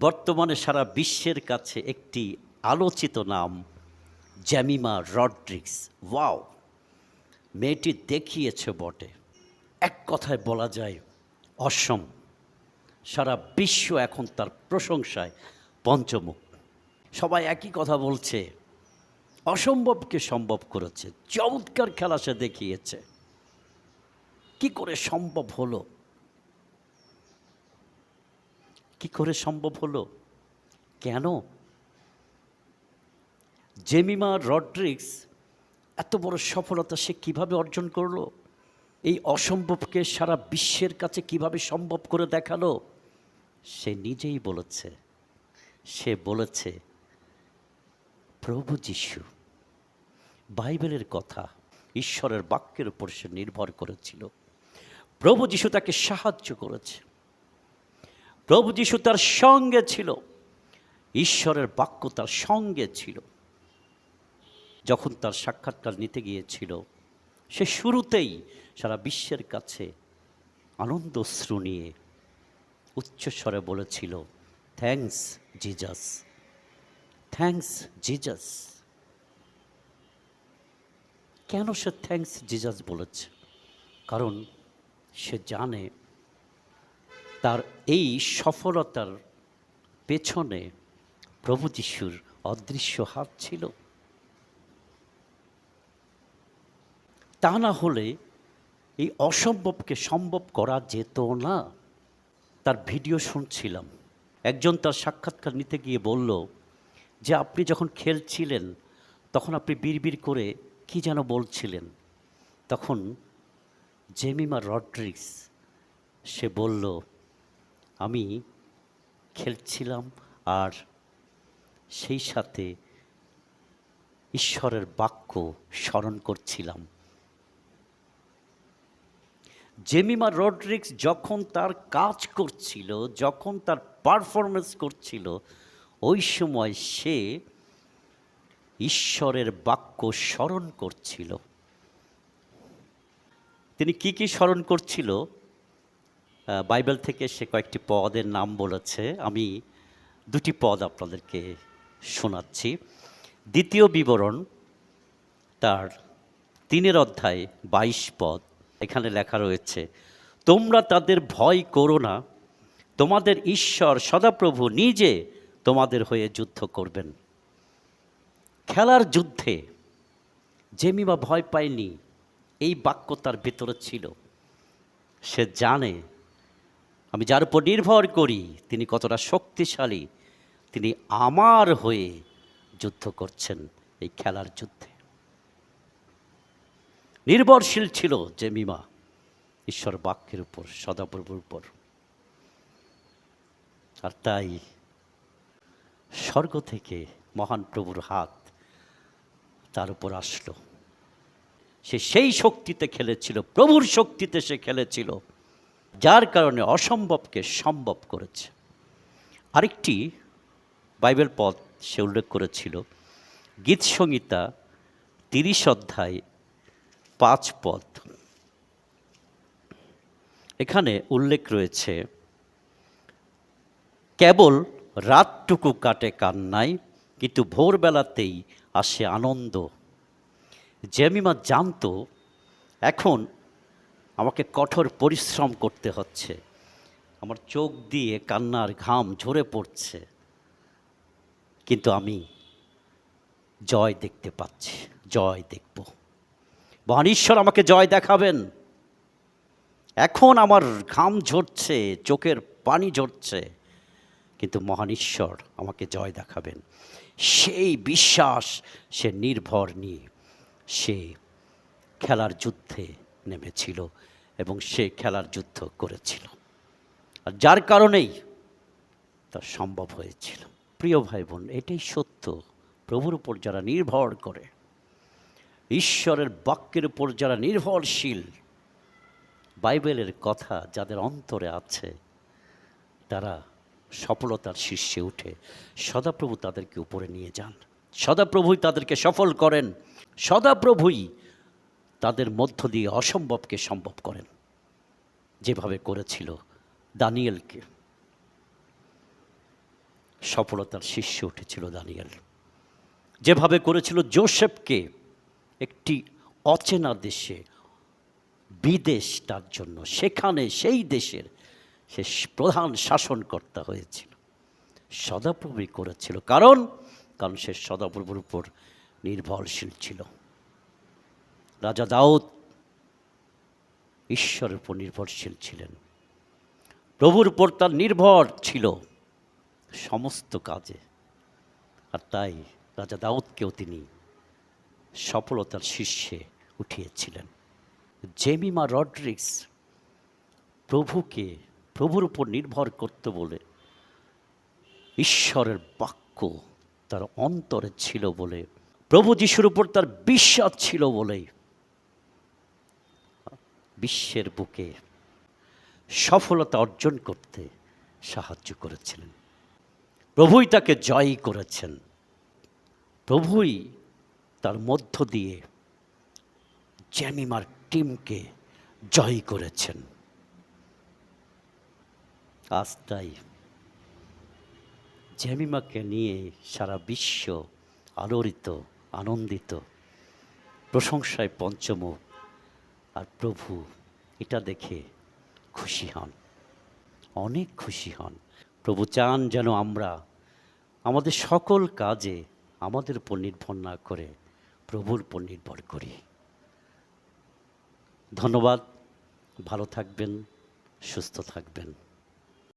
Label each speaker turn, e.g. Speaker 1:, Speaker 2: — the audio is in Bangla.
Speaker 1: বর্তমানে সারা বিশ্বের কাছে একটি আলোচিত নাম, জ্যামিমা রড্রিক্স ওয়াও! মেয়েটি দেখিয়েছে বটে। এক কথায় বলা যায়, অসম। সারা বিশ্ব এখন তার প্রশংসায় পঞ্চমুখ। সবাই একই কথা বলছে, অসম্ভবকে সম্ভব করেছে, চমৎকার খেলা সে দেখিয়েছে। কি করে সম্ভব হলো? কি করে সম্ভব হলো? কেন? জেমিমা রড্রিক্স এত বড় সফলতা সে কীভাবে অর্জন করল? এই অসম্ভবকে সারা বিশ্বের কাছে কীভাবে সম্ভব করে দেখাল? সে নিজেই বলেছে। সে বলেছে, প্রভু যিশু, বাইবেলের কথা ঈশ্বরের বাক্যের উপর সে নির্ভর করেছিল। প্রভু যিশু তাকে সাহায্য করেছে। প্রভু যিশু তার সঙ্গে ছিল। ঈশ্বরের বাক্য তার সঙ্গে ছিল। যখন তার সাক্ষাৎকার নিতে গিয়েছিল, সে শুরুতেই সারা বিশ্বের কাছে আনন্দ শ্রু নিয়ে উচ্চস্বরে বলেছিল থ্যাঙ্কস জিজাস থ্যাঙ্কস জিজাস কেন সে থ্যাঙ্কস জিজাস বলেছে? কারণ সে জানে তার এই সফলতার পেছনে প্রভু যিশুর অদৃশ্য হাত ছিল। তা না হলে এই অসম্ভবকে সম্ভব করা যেত না। তার ভিডিও শুনছিলাম। একজন তার সাক্ষাৎকার নিতে গিয়ে বলল যে, আপনি যখন খেলছিলেন, তখন আপনি বিড়বিড় করে কি যেন বলছিলেন? তখন জেমিমা রড্রিক্স সে বলল আমি খেলছিলাম আর সেই সাথে ঈশ্বরের বাক্য স্মরণ করছিলাম। জেমিমা রড্রিক্স যখন তার কাজ করছিল, যখন তার পারফরমেন্স করছিল, ওই সময় সে ঈশ্বরের বাক্য স্মরণ করছিল। তিনি কি কি স্মরণ করছিল? বাইবেল থেকে সে কয়েকটি পদের নাম বলেছে। আমি দুটি পদ আপনাদেরকে শোনাচ্ছি। দ্বিতীয় বিবরণ, তার তিনের অধ্যায় বাইশ পদ, এখানে লেখা রয়েছে, তোমরা তাদের ভয় করো না, তোমাদের ঈশ্বর সদাপ্রভু নিজে তোমাদের হয়ে যুদ্ধ করবেন। খেলার যুদ্ধে জেমিমা ভয় পায়নি, এই বাক্য তার ভিতরে ছিল। সে জানে আমি যার উপর নির্ভর করি, তিনি কতটা শক্তিশালী, তিনি আমার হয়ে যুদ্ধ করছেন এই খেলার যুদ্ধে। নির্ভরশীল ছিল জেমিমা ঈশ্বর বাক্যের উপর, সদাপ্রভুর উপর। আর তাই স্বর্গ থেকে মহান প্রভুর হাত তার উপর আসলো। সে সেই শক্তিতে খেলেছিল, প্রভুর শক্তিতে সে খেলেছিল। যার কারণে অসম্ভবকে সম্ভব করেছে। আরেকটি বাইবেল পদ সে উল্লেখ করেছিল, গীত সংহিতা তিরিশ অধ্যায় পাঁচ পদ। এখানে উল্লেখ রয়েছে, কেবল রাতটুকু কাটে কান্নায়, কিন্তু ভোরবেলাতেই আসে আনন্দ। জেমিমা জানত, এখন আমাকে কঠোর পরিশ্রম করতে হচ্ছে। আমার চোখ দিয়ে কান্নার ঘাম ঝরে পড়ছে। কিন্তু আমি জয় দেখতে পাচ্ছি, জয় দেখব। মহান ঈশ্বর আমাকে জয় দেখাবেন। এখন আমার ঘাম ঝরছে, চোখের পানি ঝরছে, কিন্তু মহান ঈশ্বর আমাকে জয় দেখাবেন। সেই বিশ্বাস সে নির্ভর নিয়ে, সে খেলার যুদ্ধে নেমেছিল এবং সে খেলার যুদ্ধ করেছিল। আর যার কারণেই তা সম্ভব হয়েছিল। প্রিয় ভাই বোন এটাই সত্য। প্রভুর উপর যারা নির্ভর করে, ঈশ্বরের বাক্যের উপর যারা নির্ভরশীল, বাইবেলের কথা যাদের অন্তরে আছে, তারা সফলতার শীর্ষে উঠে সদাপ্রভু তাদেরকে উপরে নিয়ে যান। সদাপ্রভুই তাদেরকে সফল করেন। সদাপ্রভুই তাদের মধ্য দিয়ে অসম্ভবকে সম্ভব করেন। যেভাবে করেছিল দানিয়েলকে। সফলতার শীর্ষে উঠেছিল দানিয়েল। যেভাবে করেছিল জোসেফকে একটি অচেনা দেশে বিদেশ তার জন্য, সেখানে সেই দেশের সে প্রধান শাসনকর্তা হয়েছিল। সদাপ্রভুই করেছিল। কারণ? কারণ সে সদাপ্রভুর উপর নির্ভরশীল ছিল। রাজা দাউদ ঈশ্বরের উপর নির্ভরশীল ছিলেন। প্রভুর উপর তার নির্ভর ছিল সমস্ত কাজে। আর তাই রাজা দাউদকেও তিনি সফলতার শীর্ষে উঠিয়েছিলেন। জেমিমা রড্রিক্স প্রভুকে, প্রভুর উপর নির্ভর করতে বলে ঈশ্বরের বাক্য তার অন্তরে ছিল বলে, প্রভু যিশুর উপর তার বিশ্বাস ছিল বলেই বিশ্বের বুকে সফলতা অর্জন করতে সাহায্য করেছিলেন। প্রভুই তাকে জয়ী করেছেন। প্রভুই তার মধ্য দিয়ে জ্যামিমার টিমকে জয়ী করেছেন। আজ তাই জ্যামিমাকে নিয়ে সারা বিশ্ব আলোড়িত, আনন্দিত, প্রশংসায় পঞ্চমুখ আর প্রভু এটা দেখে খুশি হন। অনেক খুশি হন। প্রভু চান যেন আমরা আমাদের সকল কাজে আমাদের উপর নির্ভর না করে প্রভুর উপর নির্ভর করি। ধন্যবাদ। ভালো থাকবেন, সুস্থ থাকবেন।